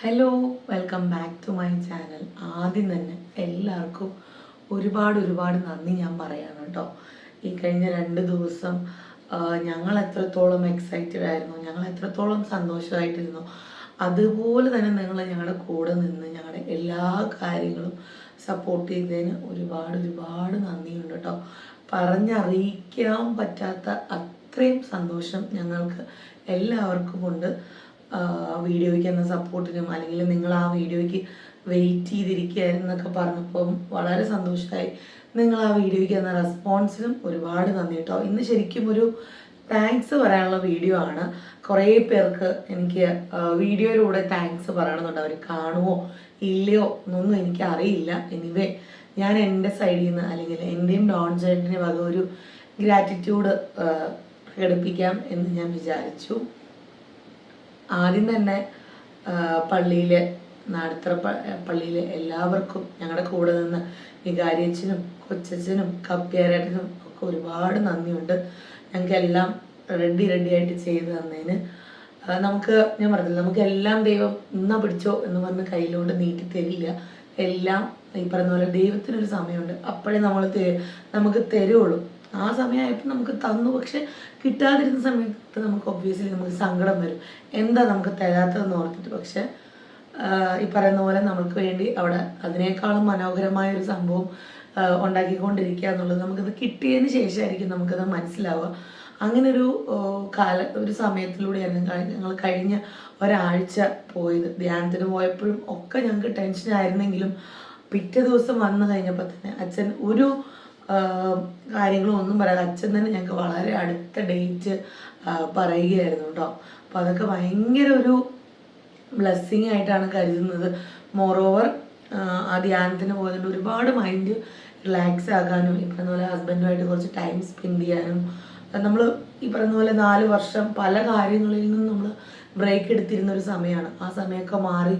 Hello welcome back to my channel ആദ്യം തന്നെ എല്ലാവർക്കും ഒരുപാട് ഒരുപാട് നന്ദി ഞാൻ പറയാണ് കേട്ടോ. ഈ കഴിഞ്ഞ രണ്ട് ദിവസം ഞങ്ങൾ എത്രത്തോളം എക്സൈറ്റഡ് ആയിരുന്നു ഞങ്ങൾ എത്രത്തോളം സന്തോഷമായിട്ടിരുന്നു. അതുപോലെ തന്നെ നിങ്ങൾ ഞങ്ങളുടെ കൂടെ നിന്ന് ഞങ്ങളുടെ എല്ലാ കാര്യങ്ങളും സപ്പോർട്ട് ചെയ്തതിന് ഒരുപാട് ഒരുപാട് നന്ദിയുണ്ട് കേട്ടോ. പറഞ്ഞറിയിക്കാൻ പറ്റാത്ത അത്രയും സന്തോഷം ഞങ്ങൾക്ക് എല്ലാവർക്കും ഉണ്ട്. വീഡിയോയ്ക്ക് എന്ന സപ്പോർട്ടിനും അല്ലെങ്കിൽ നിങ്ങൾ ആ വീഡിയോയ്ക്ക് വെയിറ്റ് ചെയ്തിരിക്കുകയെന്നൊക്കെ പറഞ്ഞപ്പം വളരെ സന്തോഷമായി നിങ്ങൾ ആ വീഡിയോയ്ക്ക് എന്ന റെസ്പോൺസിനും ഒരുപാട് നന്ദി കേട്ടോ. ഇന്ന് ശരിക്കും ഒരു താങ്ക്സ് പറയാനുള്ള വീഡിയോ ആണ്. കുറേ പേർക്ക് എനിക്ക് വീഡിയോയിലൂടെ താങ്ക്സ് പറയണമെന്നുണ്ട്. അവർ കാണുമോ ഇല്ലയോ എന്നൊന്നും എനിക്ക് അറിയില്ല. എനിവേ ഞാൻ എന്റെ സൈഡിൽ നിന്ന് അല്ലെങ്കിൽ എന്റെയും ഡോൺ ചേട്ടന്റെ വക ഒരു ഗ്രാറ്റിറ്റ്യൂഡ് പ്രകടിപ്പിക്കാം എന്ന് ഞാൻ വിചാരിച്ചു. ആദ്യം തന്നെ പള്ളിയിലെ നാടത്ര പള്ളിയിലെ എല്ലാവർക്കും ഞങ്ങളുടെ കൂടെ നിന്ന് വികാരിയച്ഛനും കൊച്ചച്ഛനും കപ്പ്യാരേട്ടനും ഒക്കെ ഒരുപാട് നന്ദിയുണ്ട്. ഞങ്ങൾക്കെല്ലാം റെഡി റെഡി ആയിട്ട് ചെയ്തു തന്നതിന് നമുക്ക് ഞാൻ പറഞ്ഞില്ല നമുക്ക് എല്ലാം ദൈവം ഇന്ന പിടിച്ചോ എന്ന് പറഞ്ഞ് കയ്യിലോട്ട് നീട്ടി തരില്ല. എല്ലാം ഈ പറയുന്ന പോലെ ദൈവത്തിനൊരു സമയമുണ്ട്. അപ്പോഴേ നമ്മൾ നമുക്ക് തരുള്ളൂ. ആ സമയമായപ്പോൾ നമുക്ക് തന്നു. പക്ഷെ കിട്ടാതിരുന്ന സമയത്ത് നമുക്ക് ഒബ്വിയസ്ലി നമുക്ക് സങ്കടം വരും. എന്താ നമുക്ക് തരാത്തതെന്ന് ഓർത്തിട്ട്. പക്ഷെ ഈ പറയുന്ന പോലെ നമുക്ക് വേണ്ടി അവിടെ അതിനേക്കാളും മനോഹരമായ ഒരു സംഭവം ഉണ്ടാക്കിക്കൊണ്ടിരിക്കുക എന്നുള്ളത് നമുക്കത് കിട്ടിയതിന് ശേഷമായിരിക്കും നമുക്കത് മനസ്സിലാവുക. അങ്ങനെ ഒരു കാല ഒരു സമയത്തിലൂടെയായിരുന്നു ഞങ്ങൾ കഴിഞ്ഞ ഒരാഴ്ച പോയത്. ധ്യാനത്തിന് പോയപ്പോഴും ഒക്കെ ഞങ്ങൾക്ക് ടെൻഷനായിരുന്നെങ്കിലും പിറ്റേ ദിവസം വന്നു കഴിഞ്ഞപ്പോൾ തന്നെ അച്ഛൻ ഒരു കാര്യങ്ങളും ഒന്നും പറയാതെ അച്ഛൻ തന്നെ ഞങ്ങൾക്ക് വളരെ അടുത്ത ഡേറ്റ് പറയുകയായിരുന്നു കേട്ടോ. അപ്പോൾ അതൊക്കെ ഭയങ്കര ഒരു ബ്ലെസ്സിങ് ആയിട്ടാണ് കരുതുന്നത്. മോറോവർ ആ ധ്യാനത്തിന് പോയതുകൊണ്ട് ഒരുപാട് മൈൻഡ് റിലാക്സ് ആകാനും ഈ പറഞ്ഞ പോലെ ഹസ്ബൻഡുമായിട്ട് കുറച്ച് ടൈം സ്പെൻഡ് ചെയ്യാനും നമ്മൾ ഈ പറയുന്ന പോലെ നാല് വർഷം പല കാര്യങ്ങളിൽ നിന്നും നമ്മൾ ബ്രേക്ക് എടുത്തിരുന്ന ഒരു സമയമാണ് ആ സമയമൊക്കെ മാറി.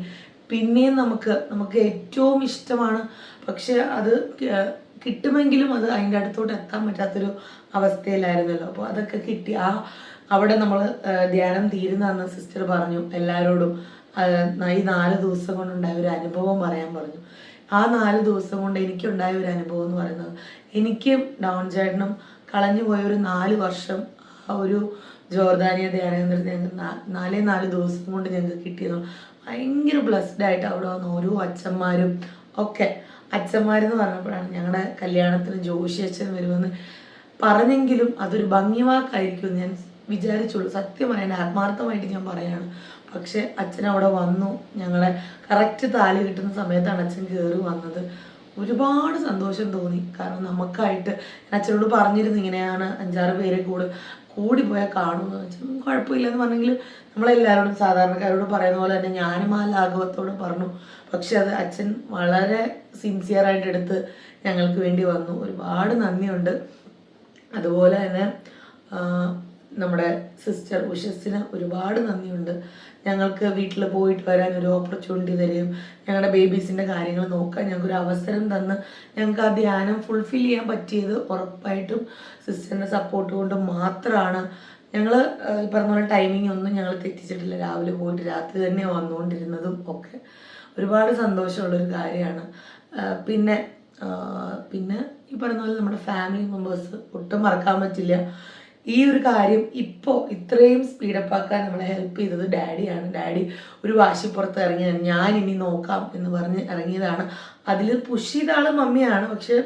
പിന്നെയും നമുക്ക് നമുക്ക് ഏറ്റവും ഇഷ്ടമാണ്. പക്ഷെ അത് കിട്ടുമെങ്കിലും അത് അതിന്റെ അടുത്തോട്ട് എത്താൻ പറ്റാത്തൊരു അവസ്ഥയിലായിരുന്നല്ലോ. അപ്പോൾ അതൊക്കെ കിട്ടി. ആ അവിടെ നമ്മൾ ധ്യാനം തീരുന്നതെന്ന് സിസ്റ്റർ പറഞ്ഞു. എല്ലാവരോടും ഈ നാല് ദിവസം കൊണ്ടുണ്ടായ ഒരു അനുഭവം പറയാൻ പറഞ്ഞു. ആ നാല് ദിവസം കൊണ്ട് എനിക്കുണ്ടായ ഒരു അനുഭവം എന്ന് പറയുന്നത് എനിക്കും ഡൗൺ ചേട്ടനും കളഞ്ഞു പോയ ഒരു നാല് വർഷം ആ ഒരു ജോർദാനിയ ധ്യാനകേന്ദ്രത്തിൽ ഞങ്ങൾക്ക് നാ- നാലേ നാല് ദിവസം കൊണ്ട് ഞങ്ങൾക്ക് കിട്ടിയത് ഭയങ്കര ബ്ലസ്ഡ് ആയിട്ട് അവിടെ വന്ന ഓരോ അച്ഛന്മാരും ഒക്കെ അച്ഛന്മാരെന്ന് പറഞ്ഞപ്പോഴാണ് ഞങ്ങളുടെ കല്യാണത്തിന് ജോഷി അച്ഛൻ വരുമെന്ന് പറഞ്ഞെങ്കിലും അതൊരു ഭംഗിവാക്കായിരിക്കും ഞാൻ വിചാരിച്ചുള്ളൂ. സത്യം ആത്മാർത്ഥമായിട്ട് ഞാൻ പറയാണ്. പക്ഷെ അച്ഛൻ അവിടെ വന്നു. ഞങ്ങളെ കറക്റ്റ് താലി കിട്ടുന്ന സമയത്താണ് അച്ഛൻ കയറി വന്നത്. ഒരുപാട് സന്തോഷം തോന്നി. കാരണം നമുക്കായിട്ട് അച്ഛനോട് പറഞ്ഞിരുന്നു ഇങ്ങനെയാണ് അഞ്ചാറ് പേരെ കൂടെ കൂടി പോയാൽ കാണുമെന്ന് വെച്ചാൽ കുഴപ്പമില്ലെന്ന് പറഞ്ഞെങ്കിൽ നമ്മളെല്ലാവരോടും സാധാരണക്കാരോട് പറയുന്ന പോലെ തന്നെ ഞാനും ആ ലാഘവത്തോട് പറഞ്ഞു. പക്ഷെ അത് അച്ഛൻ വളരെ സിൻസിയറായിട്ട് എടുത്ത് ഞങ്ങൾക്ക് വേണ്ടി വന്നു. ഒരുപാട് നന്ദിയുണ്ട്. അതുപോലെ തന്നെ നമ്മുടെ സിസ്റ്റർ ഉഷസ്സിന് ഒരുപാട് നന്ദിയുണ്ട്. ഞങ്ങൾക്ക് വീട്ടിൽ പോയിട്ട് വരാൻ ഒരു ഓപ്പർച്യൂണിറ്റി തരുകയും ഞങ്ങളുടെ ബേബീസിന്റെ കാര്യങ്ങൾ നോക്കാൻ ഞങ്ങൾക്ക് ഒരു അവസരം തന്ന് ഞങ്ങൾക്ക് ആ ധ്യാനം ഫുൾഫിൽ ചെയ്യാൻ പറ്റിയത് ഉറപ്പായിട്ടും സിസ്റ്ററിന്റെ സപ്പോർട്ട് കൊണ്ട് മാത്രമാണ് ഞങ്ങൾ പറഞ്ഞ പോലെ ടൈമിംഗ് ഒന്നും ഞങ്ങൾ തെറ്റിച്ചിട്ടില്ല. രാവിലെ പോയിട്ട് രാത്രി തന്നെ വന്നുകൊണ്ടിരുന്നതും ഒക്കെ ഒരുപാട് സന്തോഷമുള്ളൊരു കാര്യമാണ്. പിന്നെ പിന്നെ ഈ പറഞ്ഞ പോലെ നമ്മുടെ ഫാമിലി മെമ്പേഴ്സ് ഒട്ടും മറക്കാൻ പറ്റില്ല. ഈ ഒരു കാര്യം ഇപ്പോൾ ഇത്രയും സ്പീഡപ്പ് ആക്കാൻ നമ്മളെ ഹെൽപ്പ് ചെയ്തത് ഡാഡിയാണ് ഡാഡി ഒരു വാശിപ്പുറത്ത് ഇറങ്ങിയാണ് ഞാൻ ഇനി നോക്കാം എന്ന് പറഞ്ഞ് ഇറങ്ങിയതാണ്. അതിൽ പുഷ് ചെയ്ത ആൾ മമ്മിയാണ്. പക്ഷെ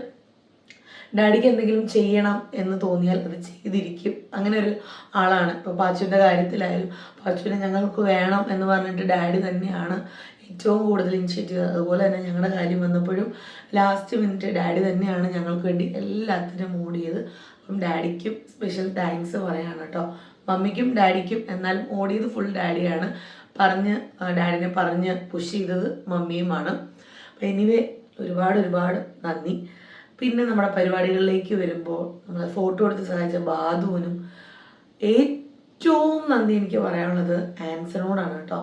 ഡാഡിക്ക് എന്തെങ്കിലും ചെയ്യണം എന്ന് തോന്നിയാൽ അത് ചെയ്തിരിക്കും. അങ്ങനെ ഒരു ആളാണ്. ഇപ്പോൾ പാച്ചുവിന്റെ കാര്യത്തിലായാലും പാച്ചുവിനെ ഞങ്ങൾക്ക് വേണം എന്ന് പറഞ്ഞിട്ട് ഡാഡി തന്നെയാണ് ഏറ്റവും കൂടുതൽ ഇനിഷ്യേറ്റീവ് അതുപോലെ തന്നെ ഞങ്ങളുടെ കാര്യം വന്നപ്പോഴും ലാസ്റ്റ് മിനിറ്റ് ഡാഡി തന്നെയാണ് ഞങ്ങൾക്ക് വേണ്ടി എല്ലാത്തിനും ഓടിയത് അപ്പം ഡാഡിക്കും സ്പെഷ്യൽ താങ്ക്സ് പറയാണ് കേട്ടോ. മമ്മിക്കും ഡാഡിക്കും എന്നാലും ഓടിയത് ഫുൾ ഡാഡിയാണ്. പറഞ്ഞ് ഡാഡിനെ പറഞ്ഞ് പുഷ് ചെയ്തത് മമ്മിയുമാണ്. അപ്പം എനിവേ ഒരുപാട് ഒരുപാട് നന്ദി. പിന്നെ നമ്മുടെ പരിപാടികളിലേക്ക് വരുമ്പോൾ നമ്മളെ ഫോട്ടോ എടുത്ത് സഹായിച്ച ബാധുവിനും ഏറ്റവും നന്ദി എനിക്ക് പറയാനുള്ളത് ആൻസറിനോടാണ് കേട്ടോ.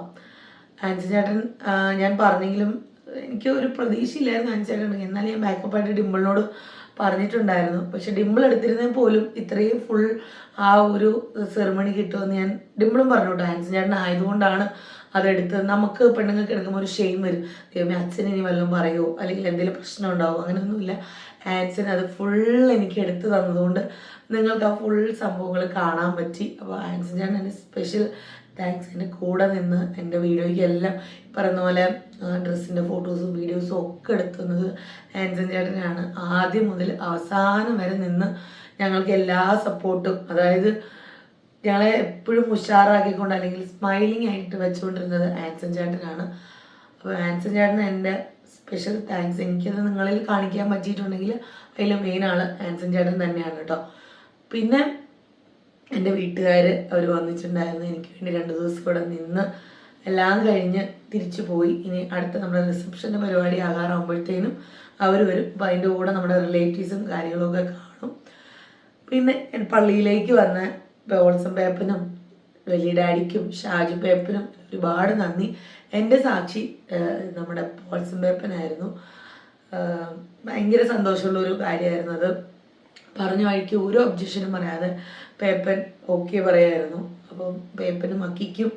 ആൻസർ ചേട്ടൻ ഞാൻ പറഞ്ഞെങ്കിലും എനിക്ക് ഒരു പ്രതീക്ഷയില്ലായിരുന്നു ആൻസർ ചേട്ടൻ. എന്നാലും ഞാൻ ബാക്കപ്പായിട്ട് ഡിമ്പിളിനോട് പറഞ്ഞിട്ടുണ്ടായിരുന്നു. പക്ഷെ ഡിമ്പിൾ എടുത്തിരുന്നെങ്കിൽ പോലും ഇത്രയും ഫുൾ ആ ഒരു സെറിമണി കിട്ടുമെന്ന് ഞാൻ ഡിമ്പിളും പറഞ്ഞു കേട്ടോ. ഞാൻ ആയതുകൊണ്ടാണ് അതെടുത്ത് നമുക്ക് പെണ്ണുങ്ങൾക്ക് എടുക്കുമ്പോൾ ഒരു ഷെയിം വരും. ദൈവമേ അച്ഛൻ ഇനി വല്ലതും പറയുമോ അല്ലെങ്കിൽ എന്തെങ്കിലും പ്രശ്നം ഉണ്ടാവുമോ അങ്ങനെയൊന്നുമില്ല. ആൻസൻ അത് ഫുൾ എനിക്ക് എടുത്തു തന്നതുകൊണ്ട് നിങ്ങൾക്ക് ആ ഫുൾ സംഭവങ്ങൾ കാണാൻ പറ്റി. അപ്പോൾ ആൻസൻ ചേട്ടൻ എന്റെ സ്പെഷ്യൽ താങ്ക്സ് എന്റെ കൂടെ നിന്ന് എന്റെ വീഡിയോയ്ക്ക് എല്ലാം പറയുന്ന പോലെ ഡ്രസ്സിന്റെ ഫോട്ടോസും വീഡിയോസും ഒക്കെ എടുത്തുന്നത് ആൻസൻ ചേട്ടനാണ് ആദ്യം മുതൽ അവസാനം വരെ നിന്ന് ഞങ്ങൾക്ക് എല്ലാ സപ്പോർട്ടും അതായത് ഞങ്ങളെ എപ്പോഴും ഉഷാറാക്കിക്കൊണ്ട് അല്ലെങ്കിൽ സ്മൈലിംഗ് ആയിട്ട് വെച്ചുകൊണ്ടിരുന്നത് ആൻസൻ ചേട്ടനാണ്. അപ്പോൾ ആൻസൻ ചേട്ടന് എന്റെ സ്പെഷ്യൽ താങ്ക്സ് എനിക്കത് നിങ്ങളിൽ കാണിക്കാൻ പറ്റിയിട്ടുണ്ടെങ്കിൽ അതിൽ മെയിൻ ആൾ ആൻസൻ ചേട്ടൻ തന്നെയാണ് കേട്ടോ. പിന്നെ എന്റെ വീട്ടുകാർ അവർ വന്നിട്ടുണ്ടായിരുന്നു. എനിക്ക് വേണ്ടി രണ്ട് ദിവസം ഇവിടെ നിന്ന് എല്ലാം കഴിഞ്ഞ് തിരിച്ചു പോയി. ഇനി അടുത്ത നമ്മുടെ റിസപ്ഷന്റെ പരിപാടി ആകാറാകുമ്പോഴത്തേനും അവർ വരും. അപ്പോൾ അതിന്റെ കൂടെ നമ്മുടെ റിലേറ്റീവ്സും കാര്യങ്ങളൊക്കെ കാണും. പിന്നെ പള്ളിയിലേക്ക് വന്ന ബോൾസം പേപ്പനും വലിയ ഡാഡിക്കും ഷാജു പേപ്പനും ഒരുപാട് നന്ദി. എന്റെ സാക്ഷി നമ്മുടെ ബോൾസം പേപ്പനായിരുന്നു ഭയങ്കര സന്തോഷമുള്ള ഒരു കാര്യമായിരുന്നു അത്. പറഞ്ഞു വഴിക്ക് ഒരു ഒബ്ജക്ഷനും പറയാതെ പേപ്പൻ ഓക്കെ പറയായിരുന്നു. അപ്പം പേപ്പനും അക്കിക്കും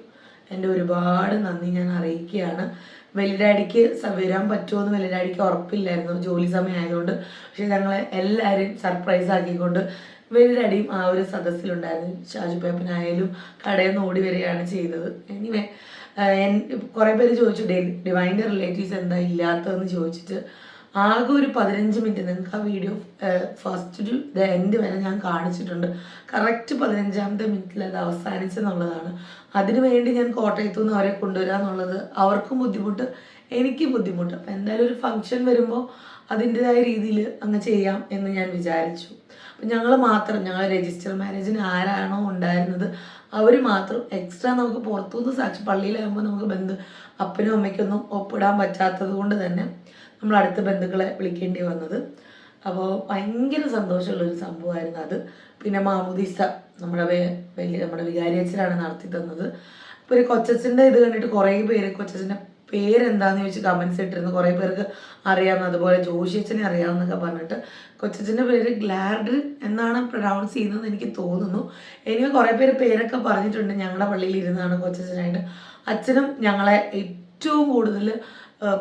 എന്റെ ഒരുപാട് നന്ദി ഞാൻ അറിയിക്കുകയാണ്. വലിയഡാഡിക്ക് സ- വരാൻ പറ്റുമോ എന്ന് വലിയഡാഡിക്ക് ഉറപ്പില്ലായിരുന്നു. ജോലി സമയമായതുകൊണ്ട് പക്ഷെ ഞങ്ങളെ എല്ലാവരെയും സർപ്രൈസ് ആക്കിക്കൊണ്ട് വലിയഡാഡിയും ആ ഒരു സദസ്സിലുണ്ടായിരുന്നു. ഷാജു പേപ്പനായാലും കടയിൽ നിന്ന് ഓടി വരികയാണ് ചെയ്തത്. എനിവേ കുറേ പേര് ചോദിച്ചു ഡിവൈന്റെ റിലേറ്റീവ്സ് എന്താ ഇല്ലാത്തതെന്ന് ചോദിച്ചിട്ട് ആകെ ഒരു പതിനഞ്ച് മിനിറ്റ്. നിങ്ങൾക്ക് ആ വീഡിയോ ഫസ്റ്റ് ടു എൻഡ് വരെ ഞാൻ കാണിച്ചിട്ടുണ്ട്. കറക്റ്റ് പതിനഞ്ചാമത്തെ മിനിറ്റിൽ അത് അവസാനിച്ചെന്നുള്ളതാണ്. അതിനു വേണ്ടി ഞാൻ കോട്ടയത്തു നിന്ന് അവരെ കൊണ്ടുവരിക എന്നുള്ളത് അവർക്കും ബുദ്ധിമുട്ട് എനിക്കും ബുദ്ധിമുട്ട്. അപ്പം എന്തായാലും ഒരു ഫംഗ്ഷൻ വരുമ്പോൾ അതിന്റെതായ രീതിയിൽ അങ്ങ് ചെയ്യാം എന്ന് ഞാൻ വിചാരിച്ചു. ഞങ്ങൾ മാത്രം ഞങ്ങൾ രജിസ്റ്റർ മാരേജിന് ആരാണോ ഉണ്ടായിരുന്നത് അവർ മാത്രം എക്സ്ട്രാ നമുക്ക് പുറത്തുനിന്ന് സാക്ഷി പള്ളിയിലാകുമ്പോൾ നമുക്ക് ബന്ധു അപ്പനും അമ്മയ്ക്കൊന്നും ഒപ്പിടാൻ പറ്റാത്തത് കൊണ്ട് തന്നെ നമ്മൾ അടുത്ത ബന്ധുക്കളെ വിളിക്കേണ്ടി വന്നത്. അപ്പോൾ ഭയങ്കര സന്തോഷമുള്ളൊരു സംഭവമായിരുന്നു അത്. പിന്നെ മാമുദീസ നമ്മുടെ വലിയ നമ്മുടെ വികാരിയച്ചനാണ് നടത്തി തന്നത് അപ്പോൾ ഒരു കൊച്ചച്ഛന്റെ ഇത് കണ്ടിട്ട് കുറേ പേര് കൊച്ചച്ഛന്റെ പേരെന്താന്ന് ചോദിച്ച് കമൻസ് ഇട്ടിരുന്നു. കുറേ പേർക്ക് അറിയാവുന്ന അതുപോലെ ജോഷിയച്ഛനെ അറിയാവുന്നൊക്കെ പറഞ്ഞിട്ട്. കൊച്ചച്ഛന്റെ പേര് ഗ്ലാഡ് എന്നാണ് പ്രൊനൗൺസ് ചെയ്യുന്നത് എനിക്ക് തോന്നുന്നു. എനിക്ക് കുറേ പേര് പേരൊക്കെ പറഞ്ഞിട്ടുണ്ട്. ഞങ്ങളുടെ പള്ളിയിൽ ഇരുന്നാണ് കൊച്ചച്ഛനായിട്ട്. അച്ഛനും ഞങ്ങളെ ഏറ്റവും കൂടുതൽ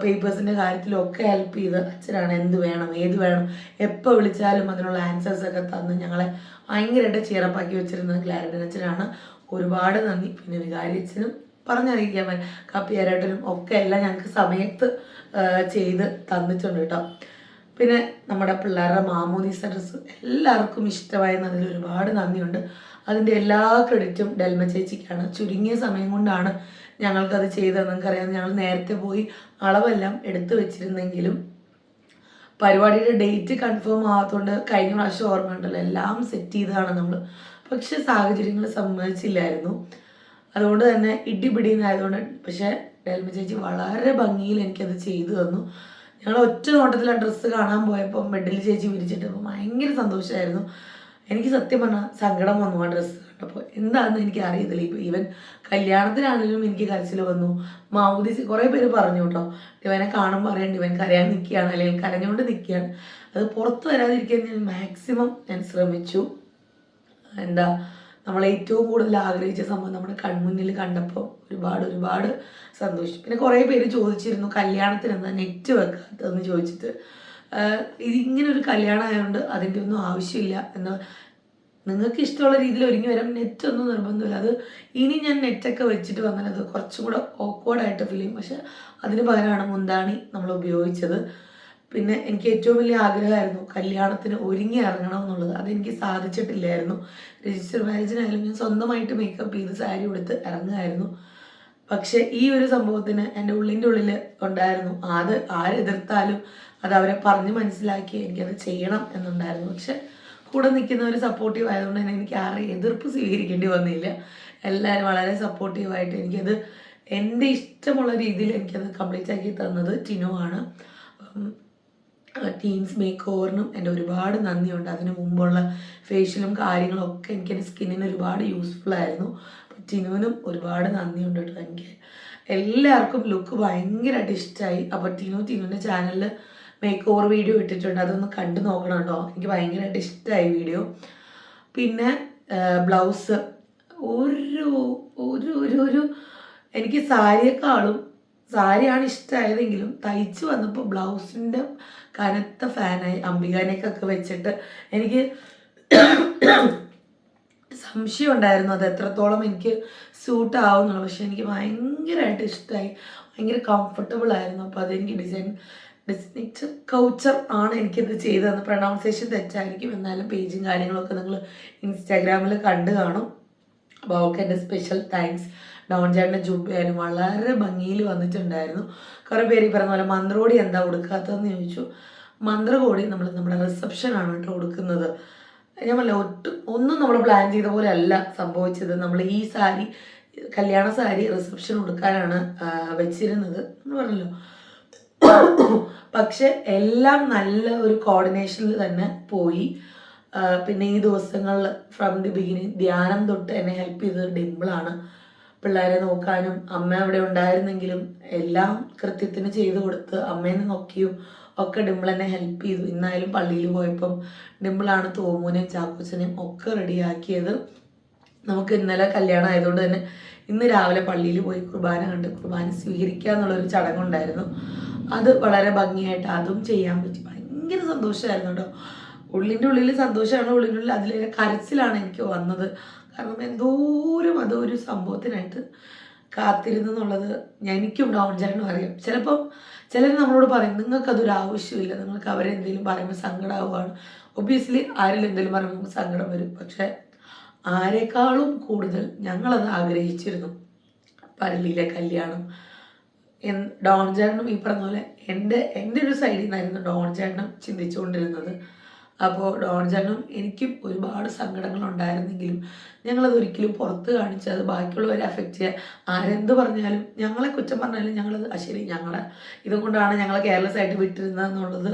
പേപ്പേഴ്സിന്റെ കാര്യത്തിലൊക്കെ ഹെൽപ്പ് ചെയ്ത് അച്ഛനാണ്. എന്ത് വേണം ഏത് വേണം എപ്പോൾ വിളിച്ചാലും അതിനുള്ള ആൻസേഴ്സ് ഒക്കെ തന്ന് ഞങ്ങളെ ഭയങ്കരമായിട്ട് ചിയറപ്പാക്കി വെച്ചിരുന്നത് ഗ്ലാരഡൻ അച്ഛനാണ്. ഒരുപാട് നന്ദി. പിന്നെ വികാരി അച്ഛനും പറഞ്ഞറിയിക്കാൻ പറ്റും കപ്പിയാരേട്ടനും ഒക്കെ എല്ലാം ഞങ്ങൾക്ക് സമയത്ത് ചെയ്ത് തന്നിട്ടുണ്ട് കേട്ടോ. പിന്നെ നമ്മുടെ പിള്ളേരുടെ മാമോദീസ ഡ്രസ്സ് എല്ലാവർക്കും ഇഷ്ടമായെന്ന് അതിൽ ഒരുപാട് നന്ദിയുണ്ട്. അതിന്റെ എല്ലാ ക്രെഡിറ്റും ഡെൽമ ചേച്ചിക്കാണ്. ചുരുങ്ങിയ സമയം കൊണ്ടാണ് ഞങ്ങൾക്കത് ചെയ്തത് നിങ്ങൾക്കറിയാം ഞങ്ങൾ നേരത്തെ പോയി അളവെല്ലാം എടുത്തു വെച്ചിരുന്നെങ്കിലും പരിപാടിയുടെ ഡേറ്റ് കൺഫേം ആവാത്തതുകൊണ്ട് കഴിഞ്ഞ പ്രാവശ്യം ഓർമ്മ ഉണ്ടല്ലോ എല്ലാം സെറ്റ് ചെയ്തതാണ് നമ്മൾ പക്ഷെ സാഹചര്യങ്ങൾ സമ്മതിച്ചില്ലായിരുന്നു. അതുകൊണ്ട് തന്നെ ഇടിപിടിന്നായതുകൊണ്ട് പക്ഷേ ഡെൽമ ചേച്ചി വളരെ ഭംഗിയിൽ എനിക്കത് ചെയ്തു തന്നു. ഞങ്ങൾ ഒറ്റ നോട്ടത്തിൽ ആ ഡ്രസ്സ് കാണാൻ പോയപ്പോൾ ബെഡിൽ ചേച്ചി വിരിച്ചിട്ട് ഭയങ്കര സന്തോഷമായിരുന്നു. എനിക്ക് സത്യം പറഞ്ഞാൽ സങ്കടം വന്നു ആ ഡ്രസ്സ് കണ്ടപ്പോൾ. എന്താണെന്ന് എനിക്ക് അറിയത്തില്ല. ഇപ്പം ഈവൻ കല്യാണത്തിനാണെങ്കിലും എനിക്ക് കരച്ചിൽ വന്നു. മാവുദി കുറേ പേര് പറഞ്ഞു കേട്ടോ ഇവനെ കാണുമ്പോൾ അറിയാണ്ട് ഇവൻ കരയാൻ നിൽക്കുകയാണ് അല്ലെങ്കിൽ കരഞ്ഞുകൊണ്ട് നിൽക്കുകയാണ്. അത് പുറത്ത് വരാതിരിക്കാൻ ഞാൻ മാക്സിമം ഞാൻ ശ്രമിച്ചു. എന്താ? നമ്മൾ ഏറ്റവും കൂടുതൽ ആഗ്രഹിച്ച സംഭവം നമ്മുടെ കൺമുന്നിൽ കണ്ടപ്പോൾ ഒരുപാട് ഒരുപാട് സന്തോഷിച്ചു. പിന്നെ കുറേ പേര് ചോദിച്ചിരുന്നു കല്യാണത്തിന് എന്താ നെറ്റ് വെക്കാത്തതെന്ന് ചോദിച്ചിട്ട്. ഇത് ഇങ്ങനെ ഒരു കല്യാണം ആയതുകൊണ്ട് അതിന്റെ ഒന്നും ആവശ്യമില്ല എന്ന് നിങ്ങൾക്ക് ഇഷ്ടമുള്ള രീതിയിൽ ഒരുങ്ങി വരാം. നെറ്റ് ഒന്നും നിർബന്ധമില്ല. അത് ഇനി ഞാൻ നെറ്റൊക്കെ വെച്ചിട്ട് വന്നാൽ അത് കുറച്ചും കൂടെ ഓക്വേർഡായിട്ട് ഫീൽ ചെയ്യും. പക്ഷെ അതിന് പകരമാണ് മുന്താണി നമ്മൾ ഉപയോഗിച്ചത്. പിന്നെ എനിക്ക് ഏറ്റവും വലിയ ആഗ്രഹമായിരുന്നു കല്യാണത്തിന് ഒരുങ്ങി ഇറങ്ങണം എന്നുള്ളത് അതെനിക്ക് സാധിച്ചിട്ടില്ലായിരുന്നു. രജിസ്റ്റർ മാരേജിനായാലും ഞാൻ സ്വന്തമായിട്ട് മേക്കപ്പ് ചെയ്ത് സാരി ഉടുത്ത് ഇറങ്ങുമായിരുന്നു. പക്ഷെ ഈ ഒരു സംഭവത്തിന് എന്റെ ഉള്ളിന്റെ ഉള്ളിൽ ഉണ്ടായിരുന്നു. അത് ആരെതിർത്താലും അത് അവരെ പറഞ്ഞ് മനസ്സിലാക്കി എനിക്കത് ചെയ്യണം എന്നുണ്ടായിരുന്നു. പക്ഷെ കൂടെ നിൽക്കുന്നവർ സപ്പോർട്ടീവ് ആയതുകൊണ്ട് തന്നെ എനിക്ക് ആരെയും എതിർപ്പ് സ്വീകരിക്കേണ്ടി വന്നില്ല. എല്ലാവരും വളരെ സപ്പോർട്ടീവായിട്ട് എനിക്കത് എന്റെ ഇഷ്ടമുള്ള രീതിയിൽ എനിക്കത് കംപ്ലീറ്റ് ആക്കി തന്നത് ടിനു ടീംസ് മേക്ക് ഓവറിനും എന്റെ ഒരുപാട് നന്ദിയുണ്ട്. അതിന് മുമ്പുള്ള ഫേഷ്യലും കാര്യങ്ങളും ഒക്കെ എനിക്ക് എന്റെ സ്കിന്നിന് ഒരുപാട് യൂസ്ഫുൾ ആയിരുന്നു. ടിനുവിനും ഒരുപാട് നന്ദിയുണ്ട് കേട്ടോ എനിക്ക്. എല്ലാവർക്കും ലുക്ക് ഭയങ്കരമായിട്ട് ഇഷ്ടമായി അപ്പോൾ ടിനു ടിനുവിന്റെ ചാനലിൽ മേക്ക് ഓവർ വീഡിയോ ഇട്ടിട്ടുണ്ട്. അതൊന്ന് കണ്ടു നോക്കണം കേട്ടോ. എനിക്ക് ഭയങ്കരമായിട്ട് ഇഷ്ടമായി വീഡിയോ പിന്നെ ബ്ലൗസ് ഒരു ഒരു ഒരു ഒരു എനിക്ക് സാരിയെക്കാളും സാരിയാണ് ഇഷ്ടമായതെങ്കിലും തയ്ച്ച് വന്നപ്പോൾ ബ്ലൗസിന്റെ കനത്ത ഫാനായി അംബികാനേക്കൊക്കെ വെച്ചിട്ട് എനിക്ക് സംശയം ഉണ്ടായിരുന്നു അത് എത്രത്തോളം എനിക്ക് സൂട്ട് ആവുന്നുള്ളു പക്ഷെ എനിക്ക് ഭയങ്കരമായിട്ട് ഇഷ്ടമായി ഭയങ്കര കംഫർട്ടബിൾ ആയിരുന്നു. അപ്പോൾ അതെനിക്ക് ഡിസൈൻ ഡിസ്നിക്ചർ കൗച്ചർ ആണ് എനിക്കിത് ചെയ്തതെന്ന്. പ്രൊണൗൺസിയേഷൻ തെറ്റായിരിക്കും. എന്നാലും പേജും കാര്യങ്ങളൊക്കെ നിങ്ങൾ ഇൻസ്റ്റാഗ്രാമിൽ കണ്ടു കാണും. അപ്പോൾ അവൾക്ക് എന്റെ സ്പെഷ്യൽ താങ്ക്സ് ഡോൺ ചേട്ടന്റെ ജുബയായാലും വളരെ ഭംഗിയിൽ വന്നിട്ടുണ്ടായിരുന്നു. കുറേ പേര് ഈ പറഞ്ഞ പോലെ മന്ത്രോടി എന്താ കൊടുക്കാത്തതെന്ന് ചോദിച്ചു. മന്ത്രകോടി നമ്മൾ നമ്മുടെ റിസപ്ഷനാണ് കേട്ടോ കൊടുക്കുന്നത്. ഞാൻ പറഞ്ഞ ഒട്ടും ഒന്നും നമ്മൾ പ്ലാൻ ചെയ്ത പോലെ അല്ല സംഭവിച്ചത്. നമ്മൾ ഈ സാരി കല്യാണ സാരി റിസപ്ഷൻ കൊടുക്കാനാണ് വെച്ചിരുന്നത് എന്ന് പറഞ്ഞല്ലോ. പക്ഷെ എല്ലാം നല്ല ഒരു കോർഡിനേഷനിൽ തന്നെ പോയി. പിന്നെ ഈ ദിവസങ്ങളിൽ ഫ്രം ദി ബിഗിനിങ് ധ്യാനം തൊട്ട് എന്നെ ഹെൽപ്പ് ചെയ്തത് ഡിമ്പിളാണ്. പിള്ളേരെ നോക്കാനും അമ്മ അവിടെ ഉണ്ടായിരുന്നെങ്കിലും എല്ലാം കൃത്യത്തിന് ചെയ്തു കൊടുത്ത് അമ്മേനെ നോക്കിയും ഒക്കെ ഡിമ്പിൾ എന്നെ ഹെൽപ്പ് ചെയ്തു. ഇന്നായാലും പള്ളിയിൽ പോയപ്പം ഡിമ്പിളാണ് തോമൂനെയും ചാക്കോച്ചനെയും ഒക്കെ റെഡിയാക്കിയത് നമുക്ക് ഇന്നലെ കല്യാണം ആയതുകൊണ്ട് തന്നെ ഇന്ന് രാവിലെ പള്ളിയിൽ പോയി കുർബാന കണ്ട് കുർബാന സ്വീകരിക്കുക എന്നുള്ളൊരു ചടങ്ങുണ്ടായിരുന്നു അത് വളരെ ഭംഗിയായിട്ട് അതും ചെയ്യാൻ പറ്റി. ഭയങ്കര സന്തോഷമായിരുന്നു കേട്ടോ. ഉള്ളിന്റെ ഉള്ളിൽ സന്തോഷമാണ് ഉള്ളിന്റെ ഉള്ളിൽ അതിലെ കരച്ചിലാണ് എനിക്ക് വന്നത്. കാരണം എന്തോരം അതൊരു സംഭവത്തിനായിട്ട് കാത്തിരുന്നു എന്നുള്ളത് എനിക്കും ഡൗൺ ചേട്ടനും അറിയാം. ചിലപ്പം ചിലർ നമ്മളോട് പറയും നിങ്ങൾക്ക് അതൊരു ആവശ്യമില്ല. നിങ്ങൾക്ക് അവരെന്തെങ്കിലും പറയുമ്പോൾ സങ്കടമാവുകയാണ് ഒബിയസ്ലി ആരെങ്കിലും എന്തെങ്കിലും പറയുമ്പോൾ നമുക്ക് സങ്കടം വരും. പക്ഷേ ആരെക്കാളും കൂടുതൽ ഞങ്ങളത് ആഗ്രഹിച്ചിരുന്നു. പള്ളിയിലെ കല്യാണം. എൻ- ഡോൺ ചേട്ടനും ഈ പറഞ്ഞ പോലെ എന്റെ എന്റെ ഒരു സൈഡിൽ നിന്നായിരുന്നു ഡോൺ ചേട്ടനും ചിന്തിച്ചുകൊണ്ടിരുന്നത്. അപ്പോൾ ഡോൺ ചേട്ടനും എനിക്കും ഒരുപാട് സങ്കടങ്ങൾ ഉണ്ടായിരുന്നെങ്കിലും ഞങ്ങളത് ഒരിക്കലും പുറത്ത് കാണിച്ച് അത് ബാക്കിയുള്ളവരെ അഫക്റ്റ് ചെയ്യാൻ ആരെന്ത് പറഞ്ഞാലും ഞങ്ങളെ കുറ്റം പറഞ്ഞാലും ഞങ്ങളത് ശരി ഞങ്ങളെ ഇതുകൊണ്ടാണ് ഞങ്ങൾ കെയർലെസ് ആയിട്ട് വിട്ടിരുന്നത് എന്നുള്ളത്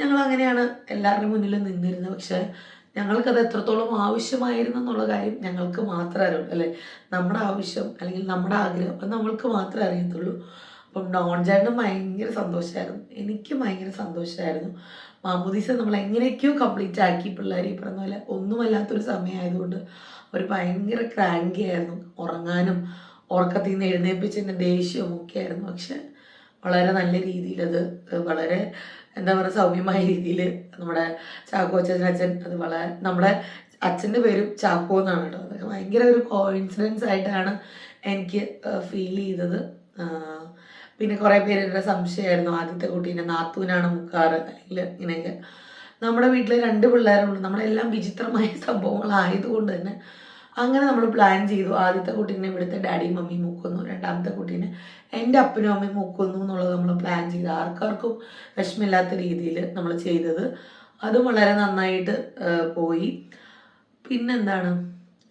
ഞങ്ങൾ അങ്ങനെയാണ് എല്ലാവരുടെ മുന്നിലും നിന്നിരുന്നത്. പക്ഷേ ഞങ്ങൾക്കത് എത്രത്തോളം ആവശ്യമായിരുന്നു എന്നുള്ള കാര്യം ഞങ്ങൾക്ക് മാത്രമേ അറിയുള്ളൂ അല്ലേ? നമ്മുടെ ആവശ്യം അല്ലെങ്കിൽ നമ്മുടെ ആഗ്രഹം അത് നമ്മൾക്ക് മാത്രമേ അറിയത്തുള്ളൂ. അപ്പം ഡോൺ ചേട്ടനും ഭയങ്കര സന്തോഷമായിരുന്നു എനിക്കും ഭയങ്കര സന്തോഷമായിരുന്നു മാമോദീസ നമ്മൾ എങ്ങനെയൊക്കെയോ കംപ്ലീറ്റ് ആക്കി. പിള്ളേർ ഈ പറഞ്ഞ പോലെ ഒന്നുമല്ലാത്തൊരു സമയമായതുകൊണ്ട് അവർ ഭയങ്കര ക്രാങ്കി ആയിരുന്നു. ഉറങ്ങാനും ഉറക്കത്തിൽ നിന്ന് എഴുന്നേപ്പിച്ചതിന്റെ ദേഷ്യവും ഒക്കെ ആയിരുന്നു. പക്ഷെ വളരെ നല്ല രീതിയിൽ അത് വളരെ എന്താ പറയുക സൗമ്യമായ രീതിയിൽ നമ്മുടെ ചാക്കോ അച്ഛൻ അച്ഛൻ അത് വളരെ നമ്മുടെ അച്ഛന്റെ പേരും ചാക്കോ എന്നാണ് കേട്ടോ. അതൊക്കെ ഭയങ്കര ഒരു കോയിൻസിഡൻസ് ആയിട്ടാണ് എനിക്ക് ഫീൽ ചെയ്തത്. പിന്നെ കുറേ പേരുടെ സംശയമായിരുന്നു. ആദ്യത്തെ കുട്ടീനെ നാത്തൂനാണ് മുക്കാറ്. അല്ലെങ്കിൽ ഇങ്ങനെയൊക്കെ. നമ്മുടെ വീട്ടിലെ രണ്ട് പിള്ളേരുണ്ട്. നമ്മളെല്ലാം വിചിത്രമായ സംഭവങ്ങളായതുകൊണ്ട് തന്നെ അങ്ങനെ നമ്മൾ പ്ലാൻ ചെയ്തു. ആദ്യത്തെ കുട്ടീനെ ഇവിടുത്തെ ഡാഡിയും മമ്മിയും മുക്കുന്നു. രണ്ടാമത്തെ കുട്ടീനെ എന്റെ അപ്പനും അമ്മയും മുക്കുന്നു എന്നുള്ളത് നമ്മൾ പ്ലാൻ ചെയ്തു. ആർക്കാർക്കും വിഷമില്ലാത്ത രീതിയിൽ നമ്മൾ ചെയ്തത്. അതും വളരെ നന്നായിട്ട് പോയി. പിന്നെന്താണ്?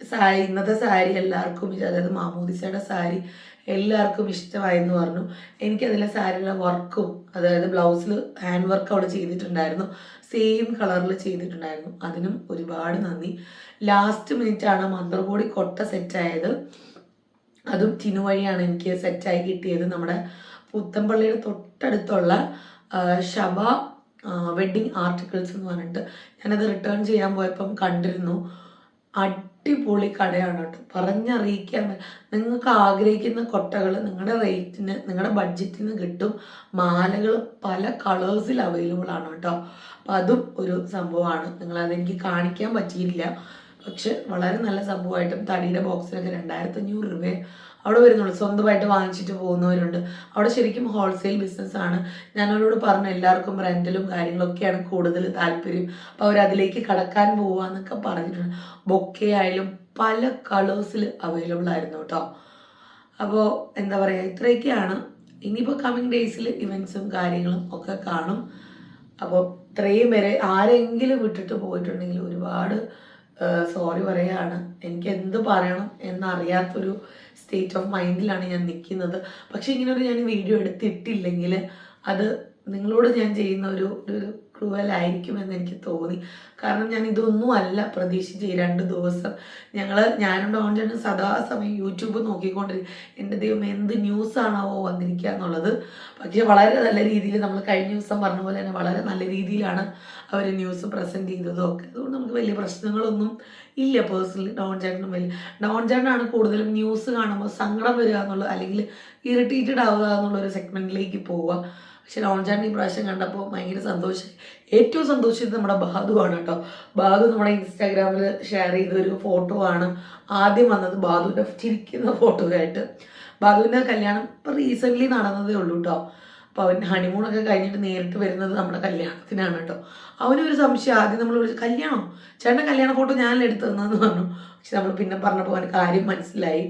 സാരി ഇന്നത്തെ സാരി എല്ലാവർക്കും അതായത് മാമോദിസയുടെ സാരി എല്ലാവർക്കും ഇഷ്ടമായെന്ന് പറഞ്ഞു. എനിക്കതിലെ സാരിയുടെ വർക്കും അതായത് ബ്ലൗസിൽ ഹാൻഡ് വർക്ക് അവിടെ ചെയ്തിട്ടുണ്ടായിരുന്നു. സെയിം കളറിൽ ചെയ്തിട്ടുണ്ടായിരുന്നു. അതിനും ഒരുപാട് നന്ദി. ലാസ്റ്റ് മിനിറ്റ് ആണ് മന്ത്രകോടി കൊട്ട സെറ്റായത് അതും ടിനു വഴിയാണ് എനിക്ക് സെറ്റായി കിട്ടിയത്. നമ്മുടെ പുത്തമ്പള്ളിയുടെ തൊട്ടടുത്തുള്ള ഷബ ശബ വെഡ്ഡിങ് ആർട്ടിക്കിൾസ് എന്ന് പറഞ്ഞിട്ട് ഞാനത് റിട്ടേൺ ചെയ്യാൻ പോയപ്പം കണ്ടിരുന്നു. അടിപൊളി കടയാണ് കേട്ടോ. പറഞ്ഞറിയിക്കാൻ നിങ്ങൾക്ക് ആഗ്രഹിക്കുന്ന കൊട്ടകൾ നിങ്ങളുടെ റേറ്റിന് നിങ്ങളുടെ ബഡ്ജറ്റിന് കിട്ടും. മാലകൾ പല കളേഴ്സിൽ അവൈലബിൾ ആണ് കേട്ടോ. അപ്പം അതും ഒരു സംഭവമാണ്. നിങ്ങളതെനിക്ക് കാണിക്കാൻ പറ്റിയില്ല. പക്ഷെ വളരെ നല്ല സംഭവമായിട്ടും തടിയുടെ ബോക്സിലൊക്കെ രണ്ടായിരത്തി അഞ്ഞൂറ് അവിടെ വരുന്നുള്ളൂ. സ്വന്തമായിട്ട് വാങ്ങിച്ചിട്ട് പോകുന്നവരുണ്ട്. അവിടെ ശരിക്കും ഹോൾസെയിൽ ബിസിനസ്സാണ് ഞാൻ അവരോട് പറഞ്ഞു എല്ലാവർക്കും റെന്റലും കാര്യങ്ങളൊക്കെയാണ് കൂടുതൽ താല്പര്യം. അപ്പോൾ അവരതിലേക്ക് കടക്കാൻ പോവാന്നൊക്കെ പറഞ്ഞിട്ടുണ്ട്. ബൊക്കെ ആയാലും പല കളേഴ്സിൽ അവൈലബിൾ ആയിരുന്നു കേട്ടോ അപ്പോൾ എന്താ പറയുക ഇത്രയൊക്കെയാണ്. ഇനിയിപ്പോൾ കമ്മിങ് ഡേയ്സിൽ ഇവൻസും കാര്യങ്ങളും ഒക്കെ കാണും. അപ്പോൾ ഇത്രയും വരെ ആരെങ്കിലും വിട്ടിട്ട് പോയിട്ടുണ്ടെങ്കിൽ ഒരുപാട് സോറി പറയാണ് എനിക്ക് എന്ത് പറയണം എന്നറിയാത്തൊരു സ്റ്റേറ്റ് ഓഫ് മൈൻഡിലാണ് ഞാൻ നിൽക്കുന്നത് പക്ഷെ ഒരു ഞാൻ വീഡിയോ എടുത്തിട്ടില്ലെങ്കിൽ അത് നിങ്ങളോട് ഞാൻ ചെയ്യുന്ന ഒരു ഒരു ക്രൂവൽ ആയിരിക്കുമെന്ന് എനിക്ക് തോന്നി. കാരണം ഞാൻ ഇതൊന്നും അല്ല പ്രതീക്ഷിച്ച് ഈ രണ്ട് ദിവസം. ഞങ്ങൾ ഞാനും ഡോൺ സദാ സദാസമയം യൂട്യൂബ് നോക്കിക്കൊണ്ടിരിക്കും എന്റെ ദൈവം എന്ത് ന്യൂസാണാവോ വന്നിരിക്കുക എന്നുള്ളത്. പക്ഷേ വളരെ നല്ല രീതിയിൽ നമ്മൾ കഴിഞ്ഞ ദിവസം പറഞ്ഞ പോലെ തന്നെ വളരെ നല്ല രീതിയിലാണ് അവർ ന്യൂസ് പ്രസന്റ് ചെയ്തതും ഒക്കെ. അതുകൊണ്ട് നമുക്ക് വലിയ പ്രശ്നങ്ങളൊന്നും ഇല്ല പേഴ്സണലി ഡോൺ ചേട്ടനും വലിയ ഡോൺ ചേട്ടനാണ് കൂടുതലും ന്യൂസ് കാണുമ്പോൾ സങ്കടം വരിക എന്നുള്ളത് അല്ലെങ്കിൽ ഇറിറ്റേറ്റഡ് ആവുക എന്നുള്ള ഒരു സെഗ്മെന്റിലേക്ക് പോവുക. പക്ഷെ ഡോൺ ചേട്ടൻ ഈ പ്രാവശ്യം കണ്ടപ്പോൾ ഭയങ്കര സന്തോഷം ഏറ്റവും സന്തോഷിച്ചത് നമ്മുടെ ബാധുവാണ് കേട്ടോ. ബാധു നമ്മുടെ ഇൻസ്റ്റാഗ്രാമിൽ ഷെയർ ചെയ്ത ഒരു ഫോട്ടോ ആണ് ആദ്യം വന്നത് ബാധുവിന്റെ ചിരിക്കുന്ന ഫോട്ടോ ആയിട്ട്. ബാധുവിന്റെ കല്യാണം ഇപ്പം റീസെന്റ്ലി നടന്നതേ ഉള്ളൂ കേട്ടോ. അപ്പോൾ അവൻ ഹണിമൂണൊക്കെ കഴിഞ്ഞിട്ട് നേരിട്ട് വരുന്നത് നമ്മുടെ കല്യാണത്തിനാണ് കേട്ടോ. അവനൊരു സംശയം ആദ്യം നമ്മൾ വിളിച്ചു കല്യാണം? ചേട്ടന്റെ കല്യാണ ഫോട്ടോ ഞാനല്ലേ എടുത്തു തന്നതെന്ന് പറഞ്ഞു. പക്ഷെ നമ്മൾ പിന്നെ പറഞ്ഞപ്പോൾ അവന് കാര്യം മനസ്സിലായി.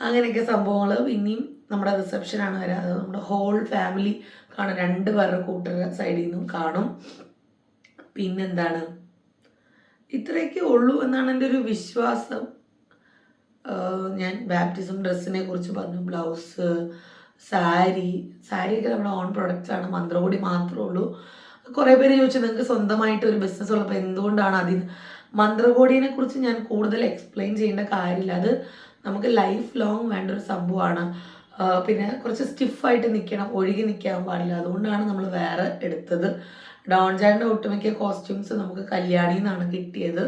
അങ്ങനെയൊക്കെ സംഭവങ്ങൾ. ഇനിയും നമ്മുടെ റിസപ്ഷനാണ് വരാതെ നമ്മുടെ ഹോൾ ഫാമിലി കാണും. രണ്ട് പേരുടെ കൂട്ടരുടെ സൈഡിൽ നിന്നും കാണും. പിന്നെന്താണ്? ഇത്രയൊക്കെ ഉള്ളൂ എന്നാണ് എന്റെ ഒരു വിശ്വാസം. ഞാൻ ബാപ്റ്റിസം ഡ്രസ്സിനെ കുറിച്ച് പറഞ്ഞു. ബ്ലൗസ് സാരി സാരിയൊക്കെ നമ്മുടെ ഓൺ പ്രൊഡക്റ്റ്സ് ആണ് മന്ത്രകോടി മാത്രമേ ഉള്ളൂ. കുറേ പേര് ചോദിച്ചു നിങ്ങൾക്ക് സ്വന്തമായിട്ട് ഒരു ബിസിനസ് ഉള്ളപ്പോൾ എന്തുകൊണ്ടാണ് അതിന്? മന്ത്രകോടിയെ കുറിച്ച് ഞാൻ കൂടുതൽ എക്സ്പ്ലെയിൻ ചെയ്യേണ്ട കാര്യമില്ല. അത് നമുക്ക് ലൈഫ് ലോങ് വേണ്ട ഒരു സംഭവമാണ് പിന്നെ കുറച്ച് സ്റ്റിഫായിട്ട് നിൽക്കണം ഒഴുകി നിൽക്കാൻ പാടില്ല. അതുകൊണ്ടാണ് നമ്മൾ വേറെ എടുത്തത്. ഡോൺ ചാന്റെ ഒട്ടുമിക്ക കോസ്റ്റ്യൂംസ് നമുക്ക് കല്യാണിയിൽ നിന്നാണ് കിട്ടിയത്.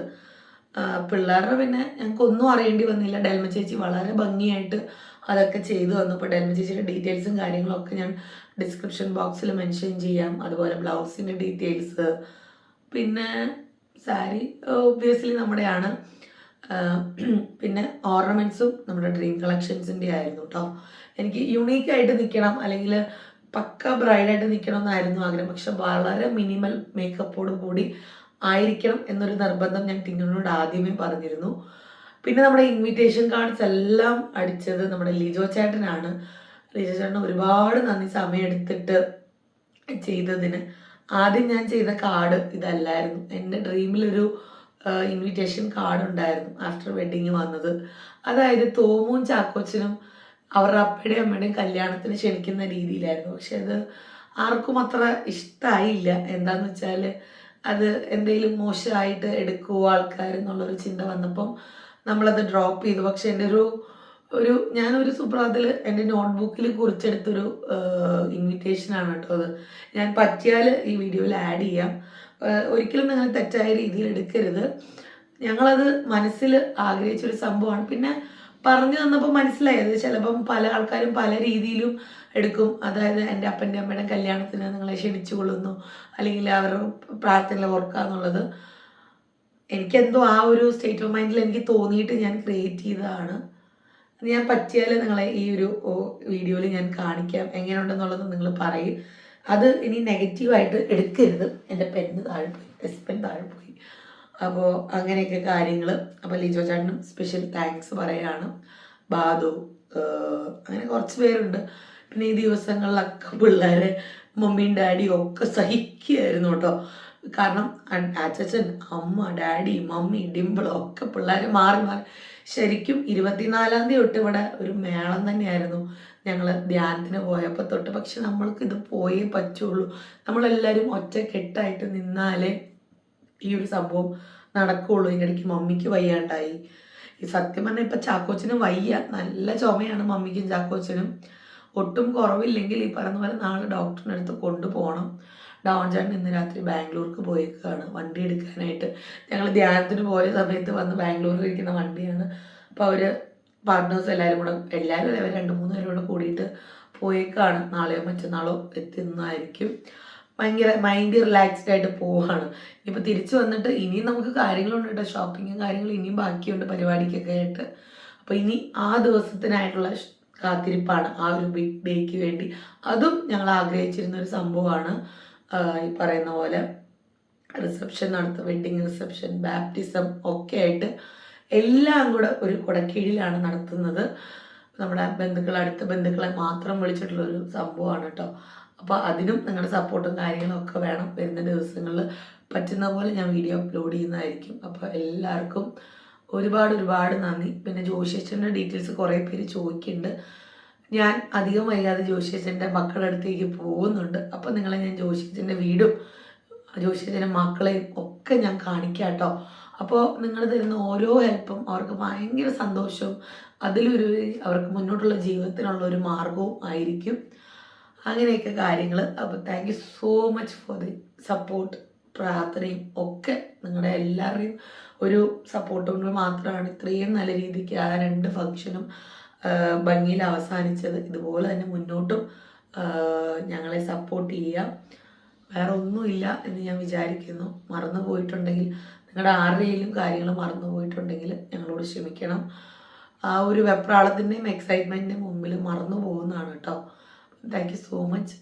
പിള്ളേരുടെ പിന്നെ ഞങ്ങൾക്ക് ഒന്നും അറിയേണ്ടി വന്നില്ല. ഡെൽമ ചേച്ചി വളരെ ഭംഗിയായിട്ട് അതൊക്കെ ചെയ്തു വന്നു അപ്പോൾ ഡെൽമ ചേച്ചിയുടെ ഡീറ്റെയിൽസും കാര്യങ്ങളൊക്കെ ഞാൻ ഡിസ്ക്രിപ്ഷൻ ബോക്സിൽ മെൻഷൻ ചെയ്യാം. അതുപോലെ ബ്ലൗസിന്റെ ഡീറ്റെയിൽസ്. പിന്നെ സാരി ഒബ്വിയസ്ലി നമ്മുടെയാണ്. പിന്നെ ഓർണമെന്റ്സും നമ്മുടെ ഡ്രീം കളക്ഷൻസിന്റെ ആയിരുന്നു കേട്ടോ എനിക്ക് യുണീക്കായിട്ട് നിൽക്കണം അല്ലെങ്കിൽ പക്ക ബ്രൈഡായിട്ട് നിൽക്കണം എന്നായിരുന്നു ആഗ്രഹം. പക്ഷെ വളരെ മിനിമൽ മേക്കപ്പോട് കൂടി ആയിരിക്കണം എന്നൊരു നിർബന്ധം ഞാൻ ടിങ്ങിനോട് ആദ്യമേ പറഞ്ഞിരുന്നു. പിന്നെ നമ്മുടെ ഇൻവിറ്റേഷൻ കാർഡ്സ് എല്ലാം അടിച്ചത് നമ്മുടെ ലിജോ ചേട്ടനാണ്. ലിജോ ചേട്ടന് ഒരുപാട് നന്ദി സമയമെടുത്തിട്ട് ചെയ്തതിന്. ആദ്യം ഞാൻ ചെയ്ത കാർഡ് ഇതല്ലായിരുന്നു. എന്റെ ഡ്രീമിലൊരു ഇൻവിറ്റേഷൻ കാർഡ് ഉണ്ടായിരുന്നു ആഫ്റ്റർ വെഡിങ് വന്നത്. അതായത് തോമും ചാക്കോച്ചനും അവരുടെ അപ്പയുടെയും അമ്മയുടെയും കല്യാണത്തിന് ക്ഷണിക്കുന്ന രീതിയിലായിരുന്നു. പക്ഷെ അത് ആർക്കും അത്ര ഇഷ്ടമായില്ല എന്താന്ന് വെച്ചാൽ അത് എന്തെങ്കിലും മോശമായിട്ട് എടുക്കുമോ ആൾക്കാർ എന്നുള്ളൊരു ചിന്ത വന്നപ്പം നമ്മളത് ഡ്രോപ്പ് ചെയ്തു. പക്ഷെ എന്റെ ഒരു ഒരു ഞാനൊരു സുപ്രഭാതത്തിൽ എന്റെ നോട്ട്ബുക്കിൽ കുറിച്ചെടുത്തൊരു ഇൻവിറ്റേഷനാണ് കേട്ടോ അത്. ഞാൻ പറ്റിയാൽ ഈ വീഡിയോയിൽ ആഡ് ചെയ്യാം. ഒരിക്കലും നിങ്ങൾ തെറ്റായ രീതിയിൽ എടുക്കരുത്. ഞങ്ങളത് മനസ്സിൽ ആഗ്രഹിച്ചൊരു സംഭവമാണ്. പിന്നെ പറഞ്ഞു തന്നപ്പോൾ മനസ്സിലായത് ചിലപ്പം പല ആൾക്കാരും പല രീതിയിലും എടുക്കും. അതായത് എന്റെ അപ്പന്റെ അമ്മയുടെ കല്യാണത്തിന് നിങ്ങളെ ക്ഷണിച്ചു കൊള്ളുന്നു അല്ലെങ്കിൽ അവരുടെ പ്രാർത്ഥന ഓർക്കുക എന്നുള്ളത് എനിക്കെന്തോ ആ ഒരു സ്റ്റേറ്റ് ഓഫ് മൈൻഡിൽ എനിക്ക് തോന്നിയിട്ട് ഞാൻ ക്രിയേറ്റ് ചെയ്തതാണ്. അത് ഞാൻ പറ്റിയാൽ നിങ്ങളെ ഈ ഒരു വീഡിയോയിൽ ഞാൻ കാണിക്കാം. എങ്ങനെയുണ്ടെന്നുള്ളത് നിങ്ങൾ പറയും. അത് ഇനി നെഗറ്റീവായിട്ട് എടുക്കരുത്. എന്റെ പെന്ന് താഴെ പോയി. എസ് പെൻ താഴെ പോയി. അപ്പോൾ അങ്ങനെയൊക്കെ കാര്യങ്ങൾ അപ്പോൾ ലിജോ ചേട്ടനും സ്പെഷ്യൽ താങ്ക്സ് പറയാണ്. ബാദു അങ്ങനെ കുറച്ച് പേരുണ്ട്. പിന്നെ ഈ ദിവസങ്ങളിലൊക്കെ പിള്ളേരെ മമ്മിയും ഡാഡിയും ഒക്കെ സഹിക്കുകയായിരുന്നു കേട്ടോ. കാരണം അച്ഛൻ അമ്മ ഡാഡി മമ്മി ഡിമ്പിൾ ഒക്കെ പിള്ളേർ മാറി മാറി. ശരിക്കും ഇരുപത്തിനാലാം തീയതി തൊട്ട് ഇവിടെ ഒരു മേളം തന്നെയായിരുന്നു. ഞങ്ങൾ ധ്യാനത്തിന് പോയപ്പോൾ തൊട്ട്. പക്ഷെ നമ്മൾക്ക് ഇത് പോയേ പറ്റുള്ളൂ. നമ്മളെല്ലാവരും ഒറ്റക്കെട്ടായിട്ട് നിന്നാലേ ഈ ഒരു സംഭവം നടക്കുള്ളൂ. ഇതിന്റെ ഇടയ്ക്ക് മമ്മിക്ക് വയ്യാണ്ടായി. ഈ സത്യം പറഞ്ഞാൽ ഇപ്പം ചാക്കോച്ചനും വയ്യ. നല്ല ചുമയാണ് മമ്മിക്കും ചാക്കോച്ചനും. ഒട്ടും കുറവില്ലെങ്കിൽ ഈ പറഞ്ഞ പോലെ നാളെ ഡോക്ടറിന്റെ അടുത്ത് കൊണ്ടുപോകണം. ഡൗൺ ചേട്ടൻ ഇന്ന് രാത്രി ബാംഗ്ലൂർക്ക് പോയേക്കാണ്. വണ്ടി എടുക്കാനായിട്ട്. ഞങ്ങൾ ധ്യാനത്തിന് പോയ സമയത്ത് വന്ന് ബാംഗ്ലൂരിൽ ഇരിക്കുന്ന വണ്ടിയാണ്. അപ്പോൾ അവർ പാർട്ട്നേഴ്സ് എല്ലാവരും കൂടെ എല്ലാവരും അവർ രണ്ട് മൂന്ന് പേരും കൂടെ കൂടിയിട്ട് പോയേക്കാണ്. നാളെയോ മറ്റന്നാളോ എത്തുന്നതായിരിക്കും ഭയങ്കര മൈൻഡ് റിലാക്സ്ഡ് ആയിട്ട് പോവാണ്. ഇനിയിപ്പോൾ തിരിച്ചു വന്നിട്ട് ഇനിയും നമുക്ക് കാര്യങ്ങളുണ്ട് കേട്ടോ. ഷോപ്പിങ്ങും കാര്യങ്ങളും ഇനിയും ബാക്കിയുണ്ട് പരിപാടിക്കൊക്കെ ആയിട്ട്. അപ്പോൾ ഇനി ആ ദിവസത്തിനായിട്ടുള്ള കാത്തിരിപ്പാണ്. ആ ഒരു ബിഗ് ഡേക്ക് വേണ്ടി. അതും ഞങ്ങൾ ആഗ്രഹിച്ചിരുന്ന ഒരു സംഭവമാണ്. ഈ പറയുന്ന പോലെ റിസപ്ഷൻ നടത്തും വെഡിങ് റിസപ്ഷൻ ബാപ്റ്റിസം ഒക്കെ ആയിട്ട് എല്ലാം കൂടെ ഒരു കുടക്കീഴിലാണ് നടത്തുന്നത്. നമ്മുടെ ബന്ധുക്കൾ അടുത്ത ബന്ധുക്കളെ മാത്രം വിളിച്ചിട്ടുള്ള ഒരു സംഭവമാണ് കേട്ടോ അപ്പോൾ അതിനും നിങ്ങളുടെ സപ്പോർട്ടും കാര്യങ്ങളും ഒക്കെ വേണം വരുന്ന ദിവസങ്ങളിൽ. പറ്റുന്ന പോലെ ഞാൻ വീഡിയോ അപ്ലോഡ് ചെയ്യുന്നതായിരിക്കും. അപ്പോൾ എല്ലാവർക്കും ഒരുപാട് ഒരുപാട് നന്ദി. പിന്നെ ജോഷിയച്ഛന്റെ ഡീറ്റെയിൽസ് കുറേ പേര് ചോദിക്കുന്നുണ്ട്. ഞാൻ അധികം വൈകാതെ ജോഷിയച്ചന്റെ മക്കളുടെ അടുത്തേക്ക് പോകുന്നുണ്ട്. അപ്പോൾ നിങ്ങളെ ഞാൻ ജോഷിയച്ചന്റെ വീടും ജോഷിയച്ചന്റെ മക്കളെയും ഒക്കെ ഞാൻ കാണിക്കാം കേട്ടോ. അപ്പോൾ നിങ്ങൾ തരുന്ന ഓരോ ഹെൽപ്പും അവർക്ക് ഭയങ്കര സന്തോഷവും അതിലൊരു അവർക്ക് മുന്നോട്ടുള്ള ജീവിതത്തിനുള്ള ഒരു മാർഗവും ആയിരിക്കും. അങ്ങനെയൊക്കെ കാര്യങ്ങൾ. അപ്പോൾ thank you so much for the support പ്രാർത്ഥനയും ഒക്കെ നിങ്ങളുടെ എല്ലാവരുടെയും ഒരു സപ്പോർട്ട് കൊണ്ട് മാത്രമാണ് ഇത്രയും നല്ല രീതിക്ക് ആ രണ്ട് ഫംഗ്ഷനും ഭംഗിയിൽ അവസാനിച്ചത്. ഇതുപോലെ തന്നെ മുന്നോട്ടും ഞങ്ങളെ സപ്പോർട്ട് ചെയ്യുക. വേറെ ഒന്നുമില്ല എന്ന് ഞാൻ വിചാരിക്കുന്നു. മറന്നു പോയിട്ടുണ്ടെങ്കിൽ നിങ്ങളുടെ ആരുടെയും കാര്യങ്ങൾ മറന്നു പോയിട്ടുണ്ടെങ്കിൽ ഞങ്ങളോട് ക്ഷമിക്കണം. ആ ഒരു വെപ്രാളത്തിന്റെയും എക്സൈറ്റ്മെന്റിന്റെയും മുമ്പിൽ മറന്നു പോകുന്നതാണ് കേട്ടോ. Thank you so much